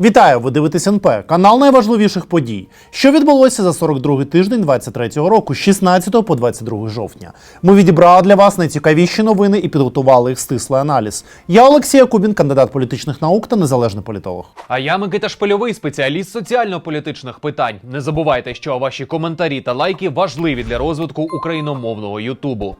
Вітаю! Ви дивитесь НП, канал найважливіших подій, що відбулося за 42-й тиждень 23-го року, з 16 по 22 жовтня. Ми відібрали для вас найцікавіші новини і підготували їх стислий аналіз. Я Олексій Якубін, кандидат політичних наук та незалежний політолог. А я Микита Шпильовий, спеціаліст соціально-політичних питань. Не забувайте, що ваші коментарі та лайки важливі для розвитку україномовного Ютубу.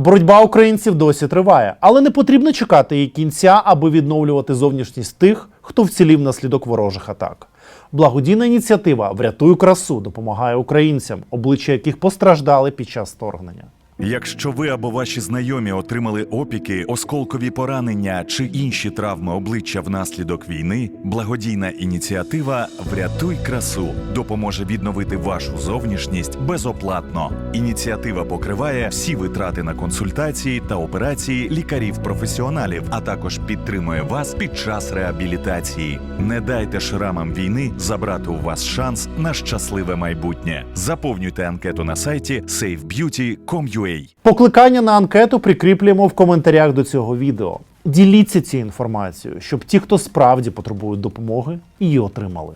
Боротьба українців досі триває, але не потрібно чекати її кінця, аби відновлювати зовнішність тих, хто вцілів наслідок ворожих атак. Благодійна ініціатива Врятуй красу допомагає українцям, обличчя яких постраждали під час вторгнення. Якщо ви або ваші знайомі отримали опіки, осколкові поранення чи інші травми обличчя внаслідок війни, благодійна ініціатива Врятуй красу допоможе відновити вашу зовнішність безоплатно. Ініціатива покриває всі витрати на консультації та операції лікарів-професіоналів, а також підтримує вас під час реабілітації. Не дайте шрамам війни забрати у вас шанс на щасливе майбутнє. Заповнюйте анкету на сайті safebeauty.com.ua. Покликання на анкету прикріплюємо в коментарях до цього відео. Діліться цією інформацією, щоб ті, хто справді потребують допомоги, її отримали.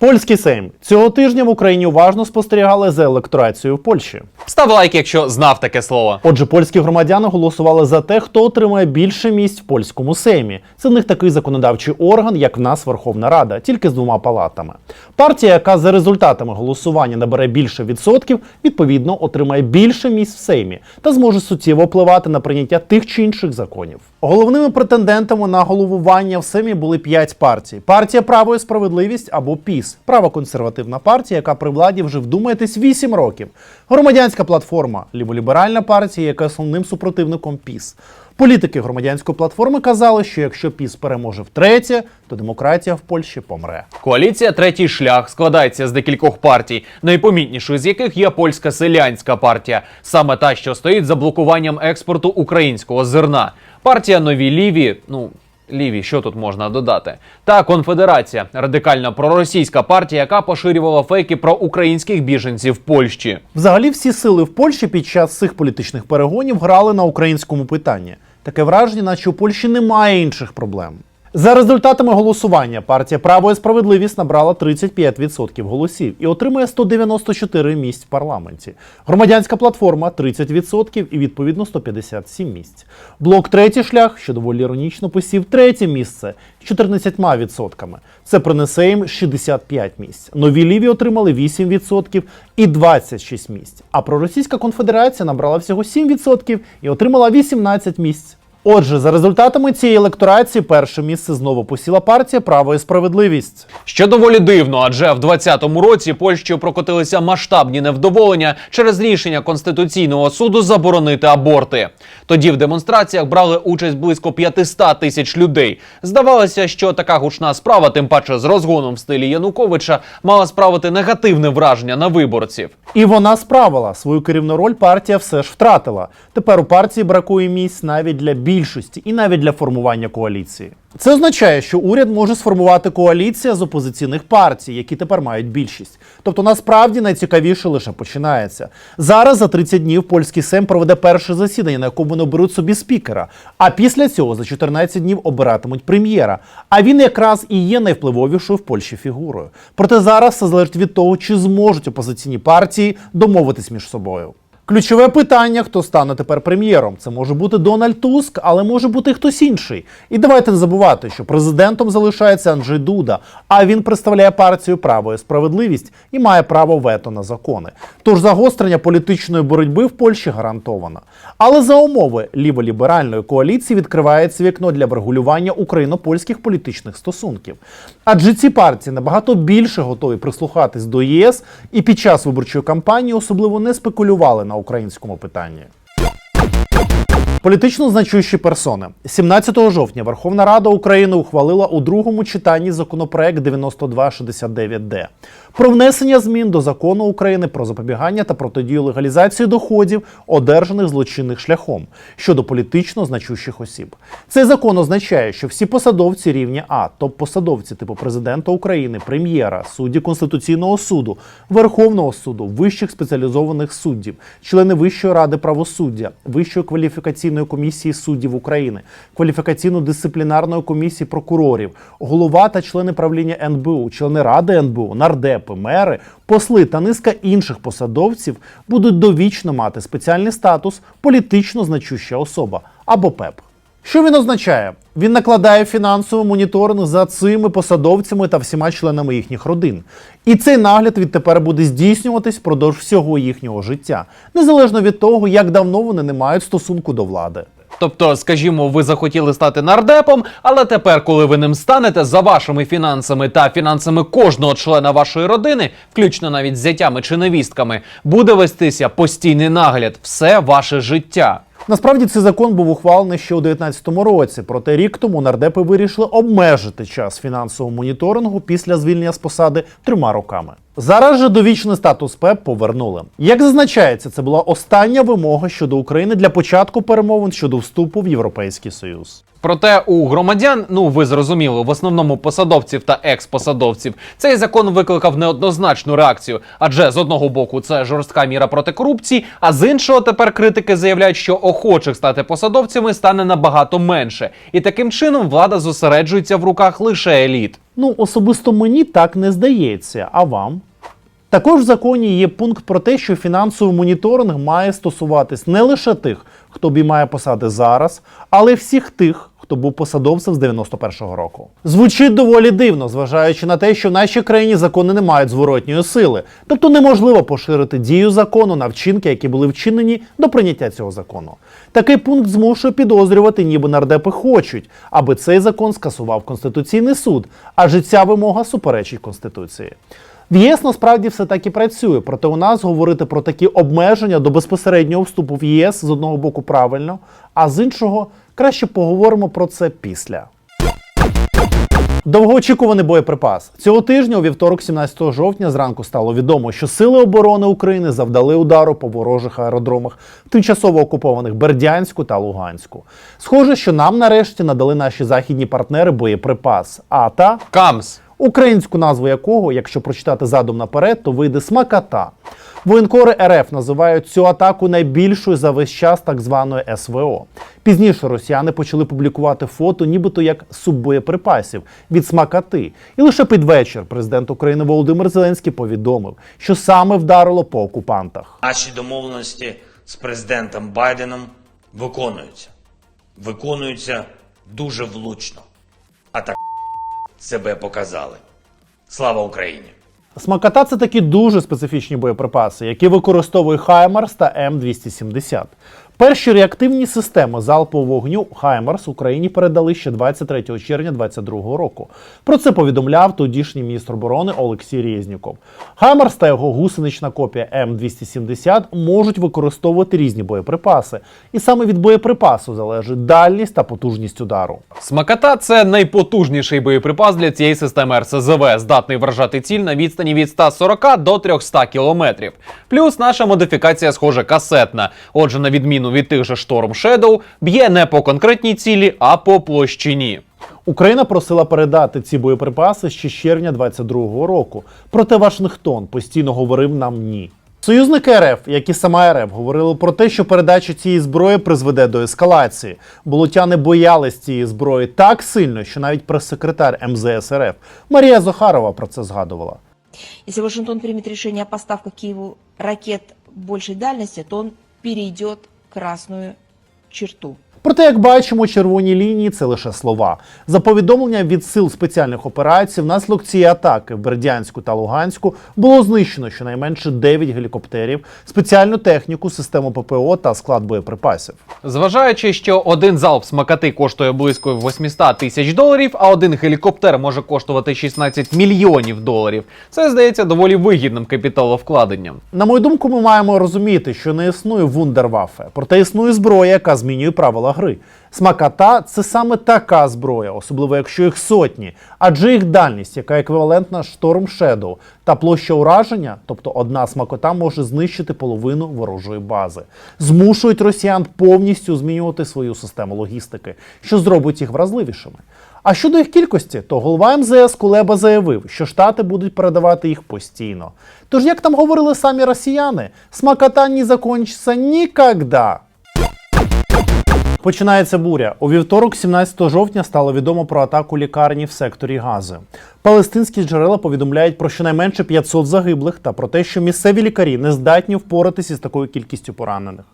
Польський Сейм цього тижня в Україні уважно спостерігали за електорацією в Польщі. Став лайк, якщо знав таке слово. Отже, польські громадяни голосували за те, хто отримає більше місць в польському сеймі. Це в них такий законодавчий орган, як в нас Верховна Рада, тільки з двома палатами. Партія, яка за результатами голосування набере більше відсотків, відповідно отримає більше місць в сеймі та зможе суттєво впливати на прийняття тих чи інших законів. Головними претендентами на головування в сеймі були п'ять партій: партія Право і справедливість або ПІС, правоконсервативна партія, яка при владі вже вдумаєтесь 8 років. Громадянська платформа, ліволіберальна партія, яка основним супротивником ПІС. Політики громадянської платформи казали, що якщо ПІС переможе втретє, то демократія в Польщі помре. Коаліція Третій шлях складається з декількох партій, найпомітнішою з яких є польська селянська партія, саме та, що стоїть за блокуванням експорту українського зерна. Партія Нові Ліві, ну. Ліві, що тут можна додати? Та конфедерація, радикальна проросійська партія, яка поширювала фейки про українських біженців в Польщі. Взагалі, всі сили в Польщі під час цих політичних перегонів грали на українському питанні. Таке враження, наче у Польщі немає інших проблем. За результатами голосування партія Право і справедливість набрала 35% голосів і отримує 194 місць в парламенті. Громадянська платформа 30% і відповідно 157 місць. Блок третій шлях, що доволі іронічно посів третє місце з 14%. Це принесе їм 65 місць. Нові ліві отримали 8% і 26 місць. А проросійська конфедерація набрала всього 7% і отримала 18 місць. Отже, за результатами цієї електорації перше місце знову посіла партія Право і справедливість. Що доволі дивно, адже в 2020 році Польщею прокотилися масштабні невдоволення через рішення Конституційного суду заборонити аборти. Тоді в демонстраціях брали участь близько 500 тисяч людей. Здавалося, що така гучна справа, тим паче з розгоном в стилі Януковича, мала справити негативне враження на виборців. І вона справила свою керівну роль. Партія все ж втратила. Тепер у партії бракує місць навіть для більшості і навіть для формування коаліції. Це означає, що уряд може сформувати коаліція з опозиційних партій, які тепер мають більшість. Тобто, насправді найцікавіше лише починається. Зараз за 30 днів польський Сейм проведе перше засідання, на якому вони оберуть собі спікера. А після цього за 14 днів обиратимуть прем'єра. А він якраз і є найвпливовішою в Польщі фігурою. Проте зараз все залежить від того, чи зможуть опозиційні партії домовитись між собою. Ключове питання: хто стане тепер прем'єром? Це може бути Дональд Туск, але може бути хтось інший. І давайте не забувати, що президентом залишається Анджей Дуда, а він представляє партію право і справедливість і має право вето на закони. Тож загострення політичної боротьби в Польщі гарантовано. Але за умови ліволіберальної коаліції відкривається вікно для врегулювання україно-польських політичних стосунків. Адже ці партії набагато більше готові прислухатись до ЄС і під час виборчої кампанії особливо не спекулювали на українському питанні. Політично значущі персони 17 жовтня Верховна Рада України ухвалила у другому читанні законопроект 9269Д про внесення змін до закону України про запобігання та протидію легалізації доходів, одержаних злочинних шляхом щодо політично значущих осіб. Цей закон означає, що всі посадовці рівня А, топ-посадовці типу президента України, прем'єра, судді Конституційного суду, Верховного суду, вищих спеціалізованих суддів, члени Вищої ради правосуддя, Вищої кваліфікаційної кваліфікаційної комісії суддів України, кваліфікаційно-дисциплінарної комісії прокурорів, голова та члени правління НБУ, члени ради НБУ, нардепи, мери, посли та низка інших посадовців будуть довічно мати спеціальний статус політично значуща особа або ПЕП. Що він означає? Він накладає фінансовий моніторинг за цими посадовцями та всіма членами їхніх родин. І цей нагляд відтепер буде здійснюватись впродовж всього їхнього життя, незалежно від того, як давно вони не мають стосунку до влади. Тобто, скажімо, ви захотіли стати нардепом, але тепер, коли ви ним станете, за вашими фінансами та фінансами кожного члена вашої родини, включно навіть з зятями чи невістками, буде вестися постійний нагляд все ваше життя. Насправді цей закон був ухвалений ще у 2019 році, проте рік тому нардепи вирішили обмежити час фінансового моніторингу після звільнення з посади трьома роками. Зараз же довічний статус ПЕП повернули. Як зазначається, це була остання вимога щодо України для початку перемовин щодо вступу в Європейський Союз. Проте у громадян, ну ви зрозуміли, в основному посадовців та екс-посадовців, цей закон викликав неоднозначну реакцію. Адже з одного боку це жорстка міра проти корупції, а з іншого тепер критики заявляють, що охочих стати посадовцями стане набагато менше, і таким чином влада зосереджується в руках лише еліт. Ну, особисто мені так не здається. А вам? Також в законі є пункт про те, що фінансовий моніторинг має стосуватись не лише тих, хто обіймає посади зараз, але всіх тих, хто був посадовцем з 91-го року. Звучить доволі дивно, зважаючи на те, що в нашій країні закони не мають зворотньої сили, тобто неможливо поширити дію закону на вчинки, які були вчинені до прийняття цього закону. Такий пункт змушує підозрювати, ніби нардепи хочуть, аби цей закон скасував Конституційний суд, адже ця вимога суперечить Конституції. В ЄС насправді все так і працює, проте у нас говорити про такі обмеження до безпосереднього вступу в ЄС з одного боку правильно, а з іншого краще поговоримо про це після. Довгоочікуваний боєприпас цього тижня, у вівторок, 17 жовтня, зранку стало відомо, що сили оборони України завдали удару по ворожих аеродромах тимчасово окупованих Бердянську та Луганську. Схоже, що нам нарешті надали наші західні партнери боєприпас. А та Камс. українську назву якого, якщо прочитати задум наперед, то вийде смаката. Воєнкори РФ називають цю атаку найбільшою за весь час так званої СВО. Пізніше росіяни почали публікувати фото, нібито як суббоєприпасів від смакати. І лише під вечір президент України Володимир Зеленський повідомив, що саме вдарило по окупантах. Наші домовленості з президентом Байденом виконуються. Виконуються дуже влучно. А так себе показали. Слава Україні! Смаката це такі дуже специфічні боєприпаси, які використовує Хаймарс та М270. Перші реактивні системи залпового вогню Хаймарс Україні передали ще 23 червня 2022 року. Про це повідомляв тодішній міністр оборони Олексій Резніков. Хаймарс та його гусенична копія М270 можуть використовувати різні боєприпаси, і саме від боєприпасу залежить дальність та потужність удару. Смаката це найпотужніший боєприпас для цієї системи РСЗВ, здатний вражати ціль на відстані від 140 до 300 кілометрів. Плюс наша модифікація, схоже, касетна. Отже, на відміну від тих же Storm Shadow, б'є не по конкретній цілі, а по площині. Україна просила передати ці боєприпаси ще з червня 22-го року. Проте Вашингтон постійно говорив нам ні. Союзники РФ, як і сама РФ, говорили про те, що передача цієї зброї призведе до ескалації. Болотяни боялись цієї зброї так сильно, що навіть прес-секретар МЗС РФ Марія Захарова про це згадувала. Если Вашингтон примет решение о поставках Киеву ракет большей дальности, то он перейдет красную черту. Проте, як бачимо, червоні лінії це лише слова. За повідомленням від сил спеціальних операцій, внаслідок цієї атаки в Бердянську та Луганську було знищено щонайменше 9 гелікоптерів, спеціальну техніку, систему ППО та склад боєприпасів. Зважаючи, що один залп смакати коштує близько 800 тисяч доларів, а один гелікоптер може коштувати 16 мільйонів доларів, це здається доволі вигідним капіталовкладенням. На мою думку, ми маємо розуміти, що не існує вундервафе, проте існує зброя, яка змінює правила гри. Смаката це саме така зброя, особливо якщо їх сотні, адже їх дальність, яка еквівалентна Storm Shadow, та площа ураження, тобто одна смакота може знищити половину ворожої бази, змушують росіян повністю змінювати свою систему логістики, що зробить їх вразливішими. А щодо їх кількості, то голова МЗС Кулеба заявив, що штати будуть передавати їх постійно. Тож, як там говорили самі росіяни, смакота не закінчиться ніколи. Починається буря. У вівторок, 17 жовтня, стало відомо про атаку лікарні в секторі Гази. Палестинські джерела повідомляють про щонайменше 500 загиблих та про те, що місцеві лікарі не здатні впоратися з такою кількістю поранених.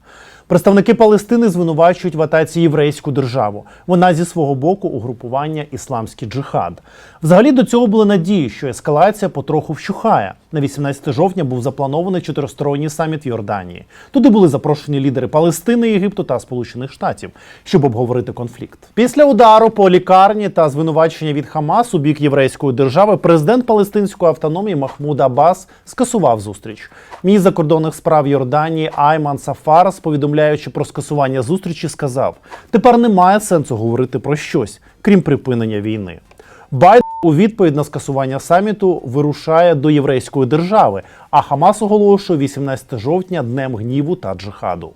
Представники Палестини звинувачують в атаці єврейську державу. Вона зі свого боку угрупування Ісламський джихад. Взагалі до цього були надії, що ескалація потроху вщухає. На 18 жовтня був запланований чотиристоронній саміт в Йорданії. Туди були запрошені лідери Палестини, Єгипту та Сполучених Штатів, щоб обговорити конфлікт. Після удару по лікарні та звинувачення від Хамас у бік єврейської держави президент Палестинської автономії Махмуд Аббас скасував зустріч. Міністр закордонних справ Йорданії Айман Сафарас, повідомляючи про скасування зустрічі, сказав: тепер немає сенсу говорити про щось, крім припинення війни. Байден у відповідь на скасування саміту вирушає до єврейської держави, а Хамас оголошує 18 жовтня днем гніву та джихаду.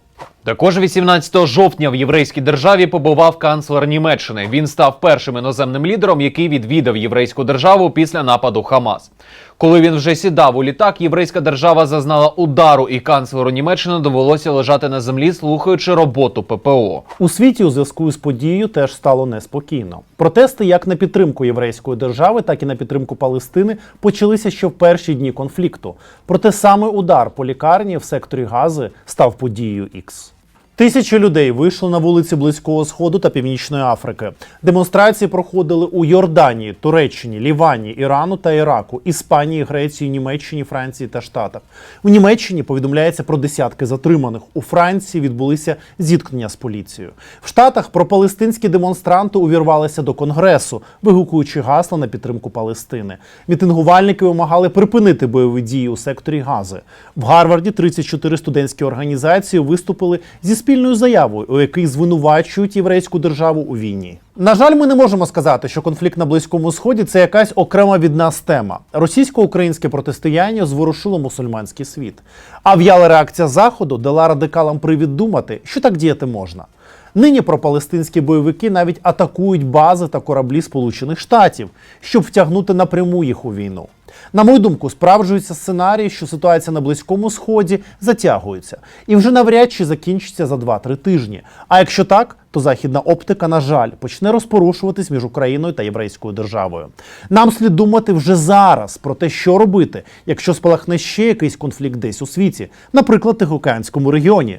Також 18 жовтня в єврейській державі побував канцлер Німеччини. Він став першим іноземним лідером, який відвідав єврейську державу після нападу Хамас. Коли він вже сідав у літак, єврейська держава зазнала удару, і канцлеру Німеччини довелося лежати на землі, слухаючи роботу ППО. У світі у зв'язку з подією теж стало неспокійно. Протести як на підтримку єврейської держави, так і на підтримку Палестини почалися ще в перші дні конфлікту. Проте саме удар по лікарні в секторі Гази став подією Ікс. Тисячі людей вийшли на вулиці Близького Сходу та Північної Африки. Демонстрації проходили у Йорданії, Туреччині, Лівані, Ірану та Іраку, Іспанії, Греції, Німеччині, Франції та Штатах. У Німеччині повідомляється про десятки затриманих. У Франції відбулися зіткнення з поліцією. В Штатах пропалестинські демонстранти увірвалися до конгресу, вигукуючи гасла на підтримку Палестини. Мітингувальники вимагали припинити бойові дії у секторі Гази. В Гарварді 34 студентські організації виступили зі спільною заявою, у якій звинувачують єврейську державу у війні. На жаль, ми не можемо сказати, що конфлікт на близькому сході це якась окрема від нас тема. Російсько-українське протистояння зворушило мусульманський світ. А в'яла реакція заходу дала радикалам привід думати, що так діяти можна. Нині пропалестинські бойовики навіть атакують бази та кораблі Сполучених Штатів, щоб втягнути напряму їх у війну. На мою думку, справджується сценарій, що ситуація на Близькому Сході затягується і вже навряд чи закінчиться за 2-3 тижні. А якщо так, то західна оптика, на жаль, почне розпорушуватись між Україною та єврейською державою. Нам слід думати вже зараз про те, що робити, якщо спалахне ще якийсь конфлікт десь у світі, наприклад, Тихоокеанському регіоні.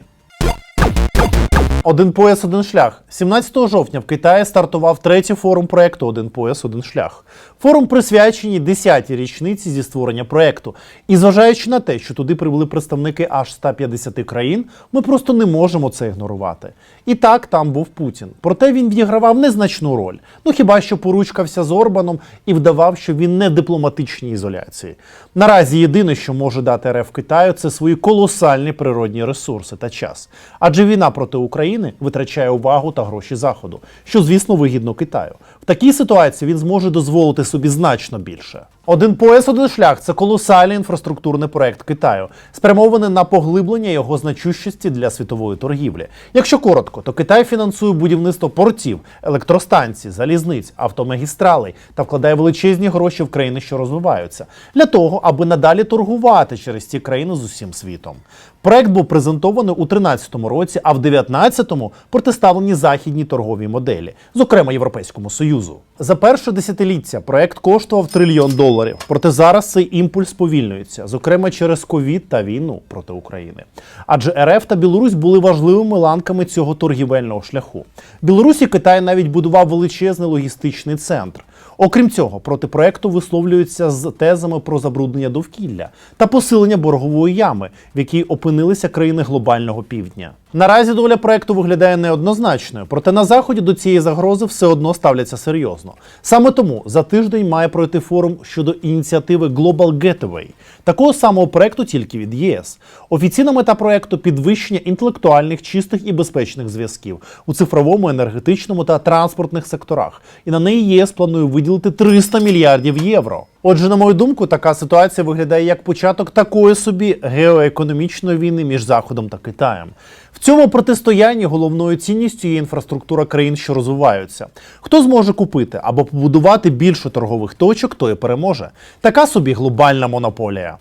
Один пояс, один шлях. 17 жовтня в Китаї стартував третій форум проекту Один пояс, один шлях. Форум присвячений 10-й річниці зі створення проекту. І зважаючи на те, що туди прибули представники аж 150 країн, ми просто не можемо це ігнорувати. І так там був Путін. Проте він відігравав незначну роль. Ну хіба що поручкався з Орбаном і вдавав, що він не дипломатичній ізоляції. Наразі єдине, що може дати РФ Китаю, це свої колосальні природні ресурси та час. Адже війна проти України витрачає увагу та гроші Заходу, що, звісно, вигідно Китаю. Такій ситуації він зможе дозволити собі значно більше. Один пояс, один шлях це колосальний інфраструктурний проект Китаю, спрямований на поглиблення його значущості для світової торгівлі. Якщо коротко, то Китай фінансує будівництво портів, електростанцій, залізниць, автомагістралей та вкладає величезні гроші в країни, що розвиваються, для того, аби надалі торгувати через ці країни з усім світом. Проект був презентований у 2013 році, а в 2019 протиставлені західні торгові моделі, зокрема Європейському Союзу. За перше десятиліття проект коштував трильйон доларів. Проте зараз цей імпульс повільнюється, зокрема через ковід та війну проти України. Адже РФ та Білорусь були важливими ланками цього торгівельного шляху. Білорусь Білорусі Китай навіть будував величезний логістичний центр. Окрім цього, проти проекту висловлюються з тезами про забруднення довкілля та посилення боргової ями, в якій опинилися країни глобального півдня. Наразі доля проекту виглядає неоднозначною, проте на заході до цієї загрози все одно ставляться серйозно. Саме тому за тиждень має пройти форум щодо ініціативи Global Gateway, такого самого проекту тільки від ЄС. Офіційна мета проекту підвищення інтелектуальних, чистих і безпечних зв'язків у цифровому, енергетичному та транспортних секторах. І на неї ЄС планує виділити 300 мільярдів євро. Отже, на мою думку, така ситуація виглядає як початок такої собі геоекономічної війни між Заходом та Китаєм. В цьому протистоянні головною цінністю є інфраструктура країн, що розвиваються. Хто зможе купити або побудувати більше торгових точок, той переможе. Така собі глобальна монополія.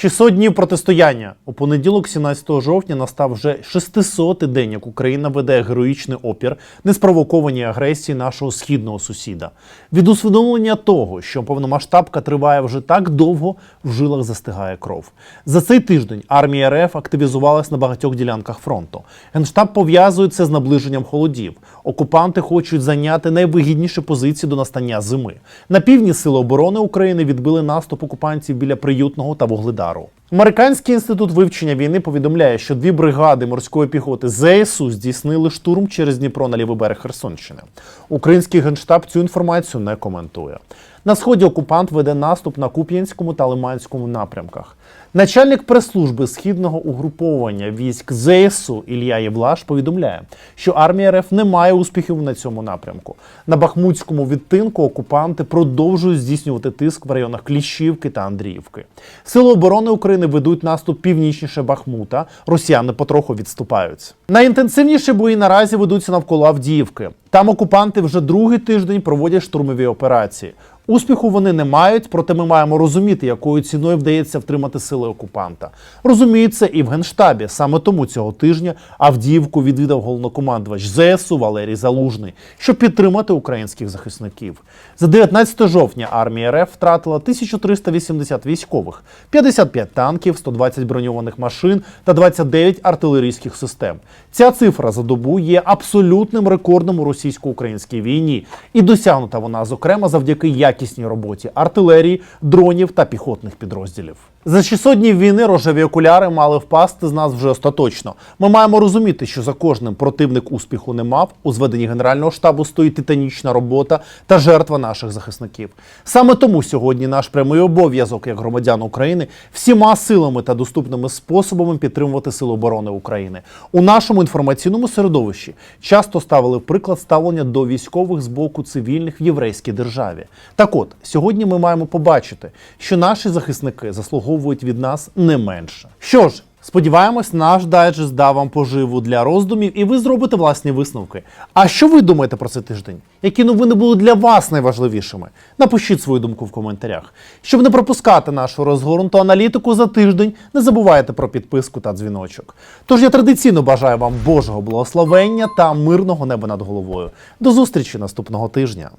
600 днів протистояння. У понеділок, 17 жовтня, настав вже 600-й день, як Україна веде героїчний опір неспровокованій агресії нашого східного сусіда. Від усвідомлення того, що повномасштабка триває вже так довго, в жилах застигає кров. За цей тиждень армія РФ активізувалась на багатьох ділянках фронту. Генштаб пов'язує це з наближенням холодів. Окупанти хочуть зайняти найвигідніші позиції до настання зими. На півдні сили оборони України відбили наступ окупантів біля приютного та вугледару. Американський інститут вивчення війни повідомляє, що дві бригади морської піхоти ЗСУ здійснили штурм через Дніпро на лівий берег Херсонщини. Український генштаб цю інформацію не коментує. На сході окупант веде наступ на Куп'янському та Лиманському напрямках. Начальник прес-служби східного угруповання військ ЗСУ Ілля Євлаш повідомляє, що армія РФ не має успіхів на цьому напрямку. На Бахмутському відтинку окупанти продовжують здійснювати тиск в районах Кліщівки та Андріївки. Сили оборони України ведуть наступ північніше Бахмута. Росіяни потроху відступають. Найінтенсивніші бої наразі ведуться навколо Авдіївки. Там окупанти вже другий тиждень проводять штурмові операції. Успіху вони не мають, проте ми маємо розуміти, якою ціною вдається втримати сили окупанта. Розуміють це і в генштабі. Саме тому цього тижня Авдіївку відвідав головнокомандувач ЗСУ Валерій Залужний, щоб підтримати українських захисників. За 19 жовтня армія РФ втратила 1380 військових, 55 танків, 120 броньованих машин та 29 артилерійських систем. Ця цифра за добу є абсолютним рекордом у російсько-українській війні, і досягнута вона зокрема завдяки якісній роботі артилерії, дронів та піхотних підрозділів. За 600 днів війни рожеві окуляри мали впасти з нас вже остаточно. Ми маємо розуміти, що за кожним противник успіху не мав. У зведенні Генерального штабу стоїть титанічна робота та жертва наших захисників. Саме тому сьогодні наш прямий обов'язок як громадян України всіма силами та доступними способами підтримувати Сили оборони України. У нашому інформаційному середовищі часто ставили приклад ставлення до військових з боку цивільних в єврейській державі. Так от сьогодні ми маємо побачити, що наші захисники заслуговують від нас не менше. Що ж. Сподіваємось, наш дайджест дав вам поживу для роздумів, і ви зробите власні висновки. А що ви думаєте про цей тиждень? Які новини були для вас найважливішими? Напишіть свою думку в коментарях. Щоб не пропускати нашу розгорнуту аналітику за тиждень, не забувайте про підписку та дзвіночок. Тож я традиційно бажаю вам Божого благословення та мирного неба над головою. До зустрічі наступного тижня.